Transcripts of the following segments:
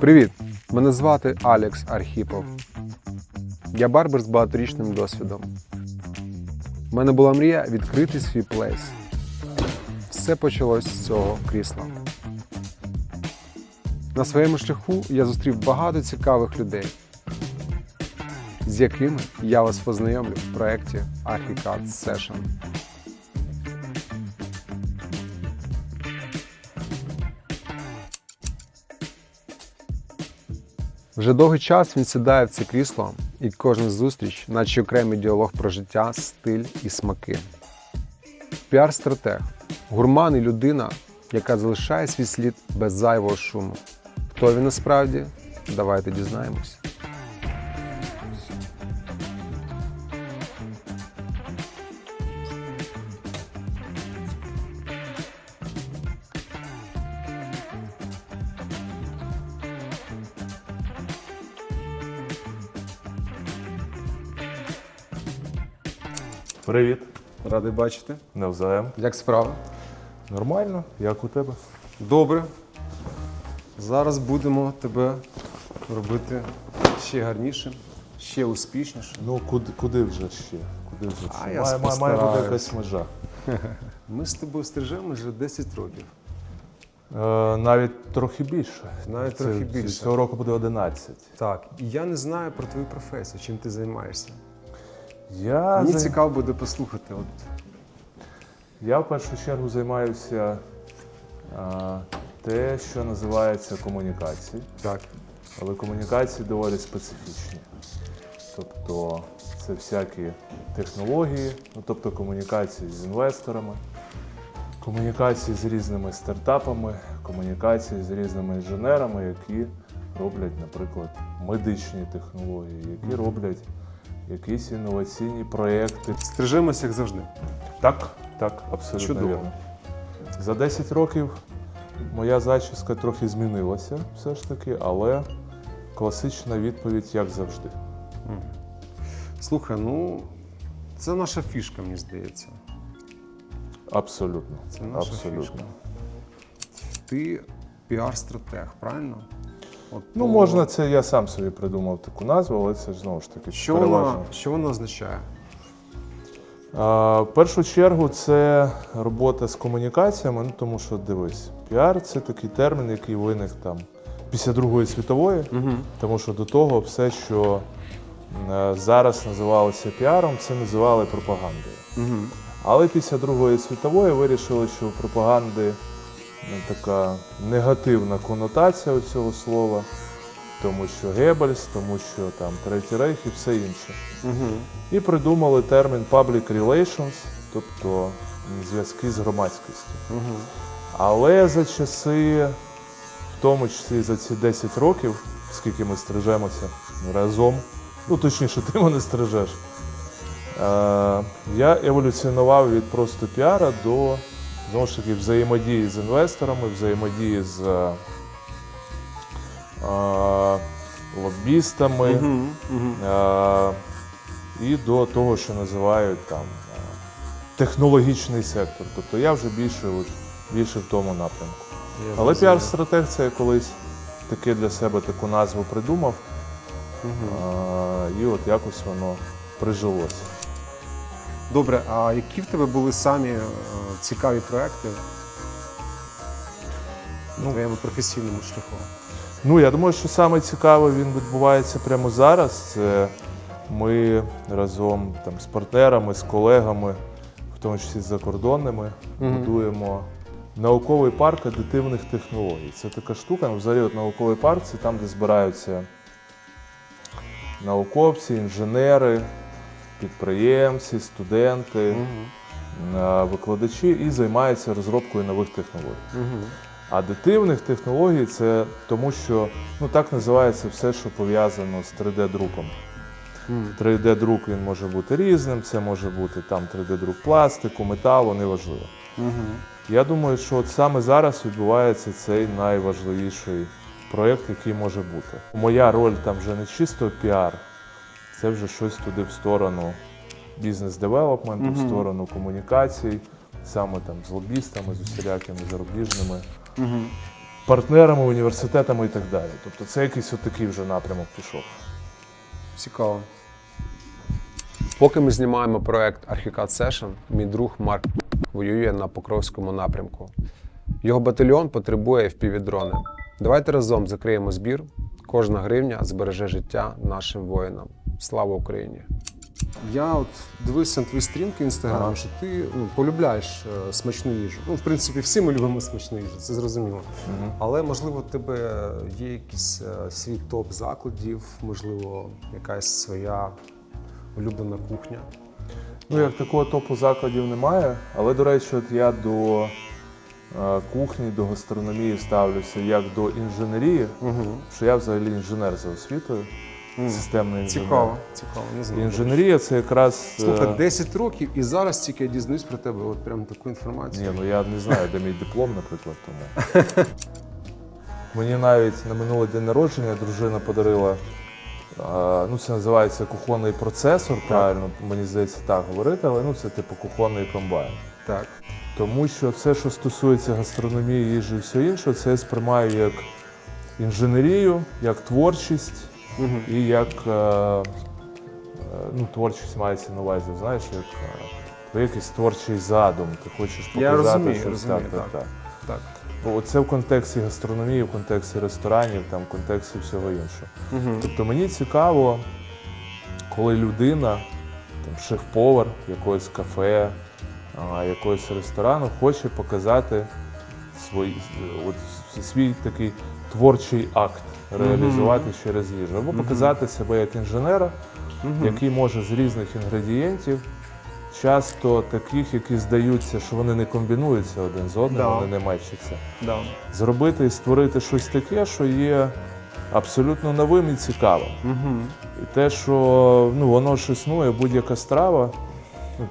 Привіт! Мене звати Алекс Архіпов. Я барбер з багаторічним досвідом. У мене була мрія відкрити свій плейс. Все почалось з цього крісла. На своєму шляху я зустрів багато цікавих людей, з якими я вас познайомлю в проєкті Archicad Session. Вже довгий час він сідає в це крісло, і кожна зустріч, наче окремий діалог про життя, стиль і смаки. Піар-стратег, гурман і людина, яка залишає свій слід без зайвого шуму. Хто він насправді? Давайте дізнаємось. Привіт, Радий бачити. навзаєм. Як справа? Нормально, як у тебе? Добре. Зараз будемо тебе робити ще гарнішим, ще успішнішим. Ну куди, куди вже ще? Куди вже ще? А я має, має, має бути якась межа. Ми з тобою стрижемо вже 10 років. Е, навіть трохи більше. Навіть трохи більше. Цього року буде 11. Так, і я не знаю про твою професію, чим ти займаєшся. Я, Мені зай- цікаво буде послухати. От я в першу чергу займаюся е, те, що називається комунікації. так. Але комунікації доволі специфічні. Тобто це всякі технології, ну, тобто комунікації з інвесторами, комунікації з різними стартапами, комунікації з різними інженерами, які роблять, наприклад, медичні технології, які роблять якісь інноваційні проекти. Стрижемося, як завжди. Так, так, абсолютно Чудово. вірно. За 10 років моя зачіска трохи змінилася, все ж таки, але класична відповідь, як завжди. Слухай, ну це наша фішка, мені здається. Абсолютно. Це наша Абсолютно. фішка. Ти піар-стратег, правильно? От, Ну, можна це я сам собі придумав таку назву, але це ж знову ж таки Що переважно. вона, що вона означає? А, в першу чергу це робота з комунікаціями, ну тому що дивись, піар це такий термін, який виник там після Другої світової, Угу. тому що до того все, що е, зараз називалося піаром, це називали пропагандою. Угу. Але після Другої світової вирішили, що пропаганди така негативна конотація у цього слова, тому що Геббельс, тому що там Третій Рейх і все інше. Угу. І придумали термін public relations, тобто зв'язки з громадськістю. Угу. Але за часи, в тому числі за ці 10 років, скільки ми стрижемося разом, ну точніше, ти мене стрижеш, е, я еволюціонував від просто піара до знову ж таки взаємодії з інвесторами, взаємодії з е, е, лобістами. Угу. Угу. І до того, що називають там технологічний сектор. Тобто я вже більше, більше в тому напрямку. Але піар-стратег це я колись таке для себе таку назву придумав, Угу. е, і от якось воно прижилося. Добре, а які в тебе були самі е, цікаві проекти Ну, твоєму професійному шляху? Ну, я думаю, що саме цікаве він відбувається прямо зараз. Це ми разом там, з партнерами, з колегами, в тому числі з закордонними, Мгм. будуємо науковий парк адитивних технологій. Це така штука, ну, взагалі от науковий парк це там, де збираються науковці, інженери, підприємці, студенти, Угу. викладачі і займаються розробкою нових технологій. Угу. Адитивних технологій це тому, що ну так називається все, що пов'язано з 3D-друком. 3D-друк він може бути різним, це може бути там 3D-друк пластику, металу, неважливо. Угу. Я думаю, що от саме зараз відбувається цей найважливіший проєкт, який може бути. Моя роль там вже не чисто піар, це вже щось туди в сторону бізнес-девелопменту, в сторону комунікацій, саме там з лобістами, з усілякими зарубіжними. Партнерами, університетами і так далі. Тобто це якийсь отакий вже напрямок пішов. Цікаво. Поки ми знімаємо проект Архікад Session, мій друг Марк воює на Покровському напрямку. Його батальйон потребує впівдрони. Давайте разом закриємо збір. Кожна гривня збереже життя нашим воїнам. Слава Україні! Я от дивився на твої сторінки в інстаграм, Ага. що ти ну, полюбляєш е, смачну їжу. Ну, в принципі, всі ми любимо смачну їжу, це зрозуміло. Але можливо, в тебе є якийсь е, свій топ закладів, можливо, якась своя улюблена кухня. Ну, як такого топу закладів немає, але, до речі, от я до е, кухні, до гастрономії ставлюся як до інженерії, Угу. що я взагалі інженер за освітою, системний інженер. Цікаво, цікаво, не знаю. Інженерія це якраз. е, Слухай, 10 років і зараз тільки я дізнаюсь про тебе, от прям таку інформацію. Ні, ну я не знаю, де мій диплом, наприклад, тому. Мені навіть на минулий день народження дружина подарила. е, Ну, це називається кухонний процесор, правильно, мені здається, так говорити, але ну це типу кухонний комбайн. Так. Тому що все, що стосується гастрономії, їжі і все інше, це я сприймаю як інженерію, як творчість Угу. і як е, е, ну, творчість мається на увазі, знаєш, як е, твій якийсь творчий задум. Ти хочеш Я показати розумію, щось розумію, так, так, так. так. Бо Це в контексті гастрономії, в контексті ресторанів, там, в контексті всього іншого. Угу. Тобто мені цікаво, коли людина, там, шеф-повар якогось кафе, а, якогось ресторану, хоче показати свій, от, свій такий творчий акт, реалізувати через їжу. Або показати себе як інженера, який може з різних інгредієнтів, часто таких, які здаються, що вони не комбінуються один з одним, Да. вони не мечаться Да. зробити і створити щось таке, що є абсолютно новим і цікавим. Угу. І те, що ну, воно ж існує, будь-яка страва, ну,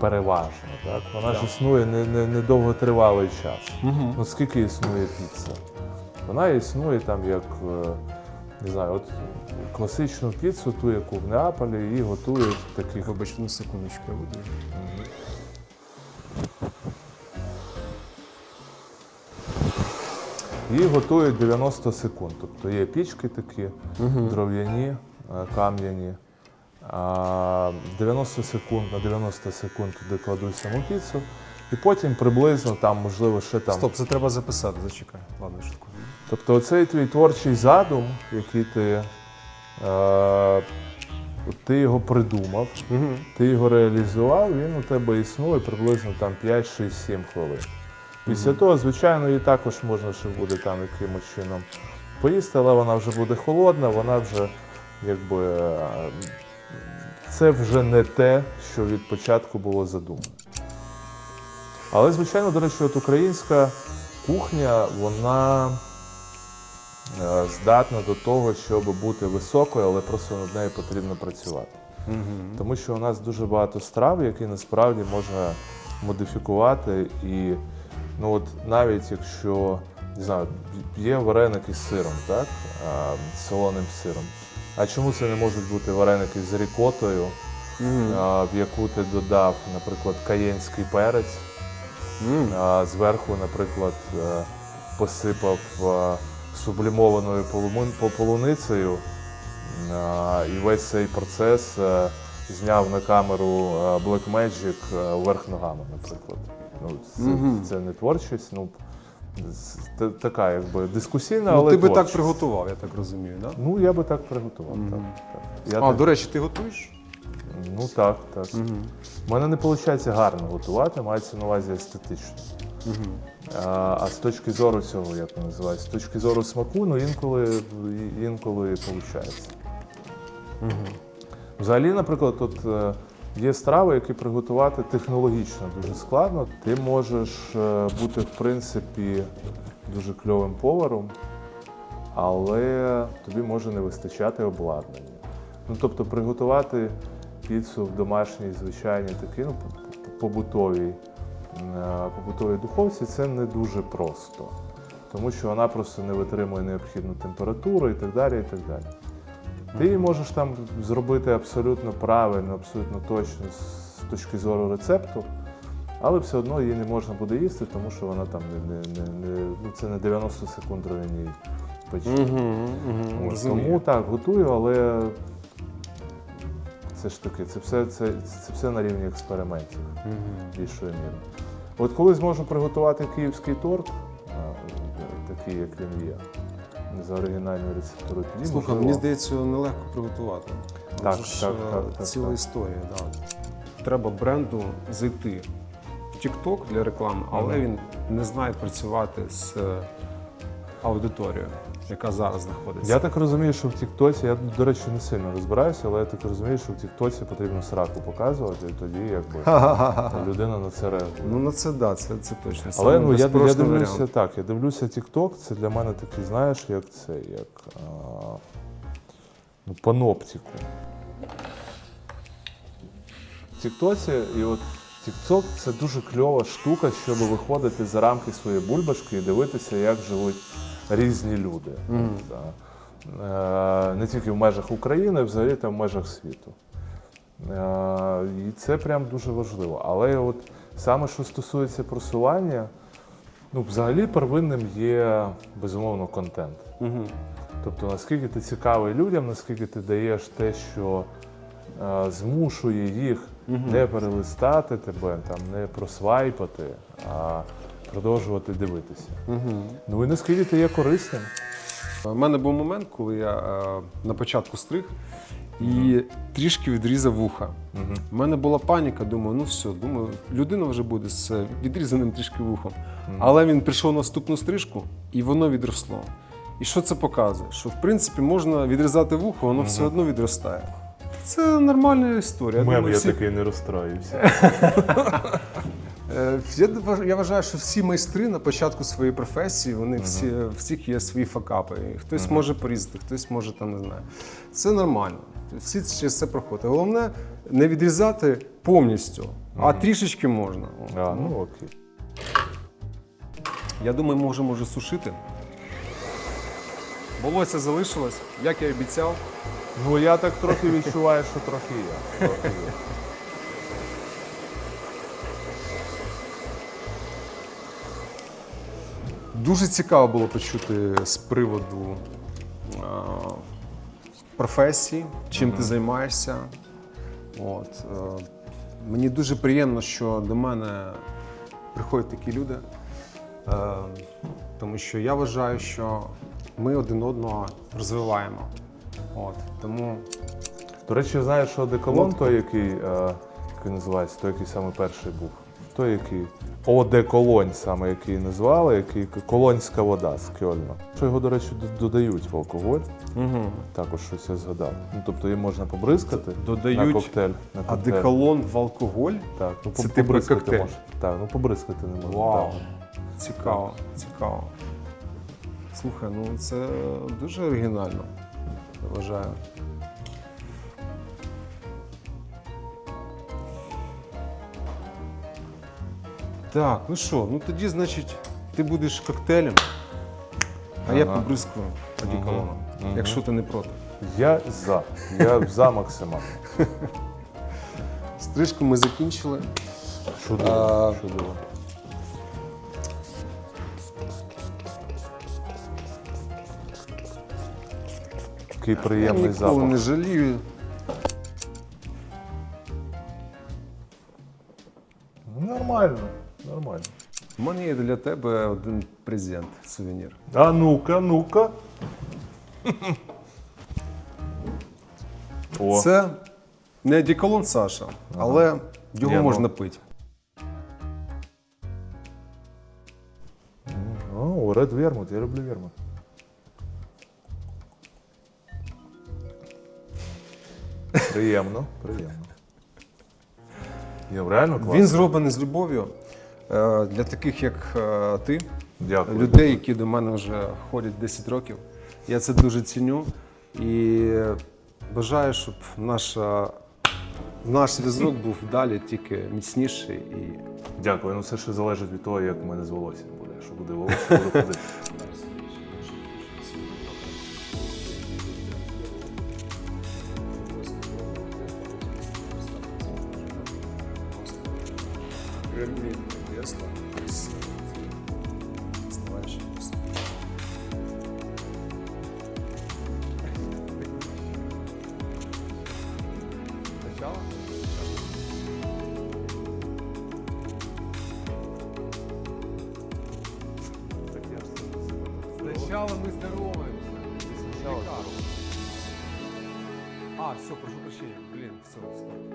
переважно, так? вона ж існує не, не, не довготривалий час. Угу. Ну скільки існує піца? Вона існує там як, е, не знаю, от класичну піцу, ту, яку в Неаполі, її готують в таких. Вибач, ну секундочку, я буду. Її готують 90 секунд. Тобто є пічки такі, дров'яні, е, кам'яні. 90 секунд на 90 секунд туди кладуть саму піцу. І потім приблизно там, можливо, ще там. Стоп, це треба записати, зачекай. Ладно, шутку. Тобто оцей твій творчий задум, який ти, е, ти його придумав, Угу. ти його реалізував, він у тебе існує приблизно там 5, 6, 7 хвилин. Після того, звичайно, її також можна ще буде там якимось чином поїсти, але вона вже буде холодна, вона вже якби. е, Це вже не те, що від початку було задумано. Але, звичайно, до речі, от українська кухня, вона здатна до того, щоб бути високою, але просто над нею потрібно працювати. Угу. Тому що у нас дуже багато страв, які насправді можна модифікувати. І ну от навіть якщо не знаю, є вареники з сиром, так? А, з солоним сиром. А чому це не можуть бути вареники з рікотою, а, в яку ти додав, наприклад, каєнський перець, а зверху, наприклад, е, посипав е, сублімованою полуницею, і весь цей процес е, зняв на камеру е, Blackmagic е, вверх ногами, наприклад. Ну, це, Мгм. це не творчість, ну така якби дискусійна, Ну, але ти би так приготував, я так розумію, так? Ну, я би так приготував. Мгм. Так, так. Я А, так, до речі, ти готуєш? ну так, так. У мене не виходить гарно готувати, мається на увазі естетично. Угу. А, а з точки зору цього, як воно називається, з точки зору смаку, ну інколи, інколи виходить. Угу. Взагалі, наприклад, тут е, є страви, які приготувати технологічно дуже складно. Ти можеш е, бути, в принципі, дуже кльовим поваром, але тобі може не вистачати обладнання. Ну, тобто, приготувати піцу в домашній, звичайній такій, ну, побутовій, побутовій духовці це не дуже просто. Тому що вона просто не витримує необхідну температуру і так далі. І так далі. Ти її можеш там зробити абсолютно правильно, абсолютно точно з точки зору рецепту, Але все одно її не можна буде їсти, тому що вона там не, не, не, не ну, це не 90 секунд ранній печі. Угу, угу, Ось, тому так, готую, але це ж таки, це все, це, це все на рівні експериментів більшою мірою. От коли зможу приготувати київський торт, такий, як він є, за оригінальною рецептурою, тоді Слухай, можливо. мені здається, нелегко приготувати. Так, Це ж, так, е, так, так, ціла так. історія. Да. Треба бренду зайти в TikTok для реклами, але Мгм. він не знає працювати з е, аудиторією, яка зараз знаходиться. Я так розумію, що в Тіктоці, я, до речі, не сильно розбираюся, але я так розумію, що в Тіктоці потрібно сраку показувати, і тоді якби людина на це реагує. Ну на це да, це, це точно. Але ну я, я дивлюся варіант. так, я дивлюся TikTok, це для мене такий, знаєш, як це, як а, ну, паноптику. В Тіктоці, і от TikTok це дуже кльова штука, щоб виходити за рамки своєї бульбашки і дивитися, як живуть різні люди. Та, е, Не тільки в межах України, а взагалі там в межах світу. Е, І це прям дуже важливо. Але от саме що стосується просування, ну, взагалі первинним є безумовно контент. Мгм. Тобто, наскільки ти цікавий людям, наскільки ти даєш те, що е, змушує їх не перелистати тебе, там, не просвайпати, а продовжувати дивитися. Мгм. Ну і наскільки є корисним. У мене був момент, коли я е, на початку стриг і трішки відрізав вуха. У мене була паніка, думаю, ну все, думаю, людина вже буде з відрізаним трішки вухом. Але він прийшов на наступну стрижку і воно відросло. І що це показує? Що в принципі можна відрізати вухо, воно все одно відростає. Це нормальна історія. Мем думаю, я всі- такий не розстроївся. Е, Я, я вважаю, що всі майстри на початку своєї професії, вони всі, всіх є свої факапи. Хтось може порізати, хтось може там не знаю. Це нормально. Всі через це проходять. Головне не відрізати повністю, а трішечки можна. А, ну окей. Я думаю, можемо вже сушити. Волосся залишилось, як я і обіцяв. Ну я так трохи відчуваю, що трохи є. Трохи є. Дуже цікаво було почути з приводу а, професії, чим ти займаєшся. От, е, мені дуже приємно, що до мене приходять такі люди, е, тому що я вважаю, що ми один одного розвиваємо. От, тому До речі, знаєш, що деколон, той, який, е, як він називається, той, який саме перший був. Той, який. Одеколонь, саме який назвали, який колонська вода з Кьольна. Що його, до речі, додають в алкоголь. угу. Також щось я згадав. Ну, тобто її можна побризкати на коктейль. На коктейль. адеколон в алкоголь. Так, ну, Це типу коктейль? можна. Так, ну побризкати не можна. Вау, так. цікаво, цікаво. Слухай, ну це дуже оригінально, вважаю. Так, ну що, ну тоді, значить, ти будеш коктейлем, а я Ага. побризкую одіколоном, Мгм. якщо ти не проти. Я за. Я за максимально. Стрижку ми закінчили. Чудово. А, чудово. Такий Я приємний ніколи запах. не жалію. Мене є для тебе один презент, сувенір. А ну-ка, ну-ка. О, Це не одеколон Саша, але його Є, ну. можна пити. О, Red Vermouth, я люблю вермут. Приємно, приємно. Є, реально класно. Він зроблений з любов'ю для таких, як е, ти, Дякую. людей, які до мене вже ходять 10 років. Я це дуже ціню і бажаю, щоб наша, наш зв'язок був далі тільки міцніший і Дякую. Ну це ще залежить від того, як в мене з волоссям буде. що буде волосся, буде ходити. Прощения. Блин, все, стоп.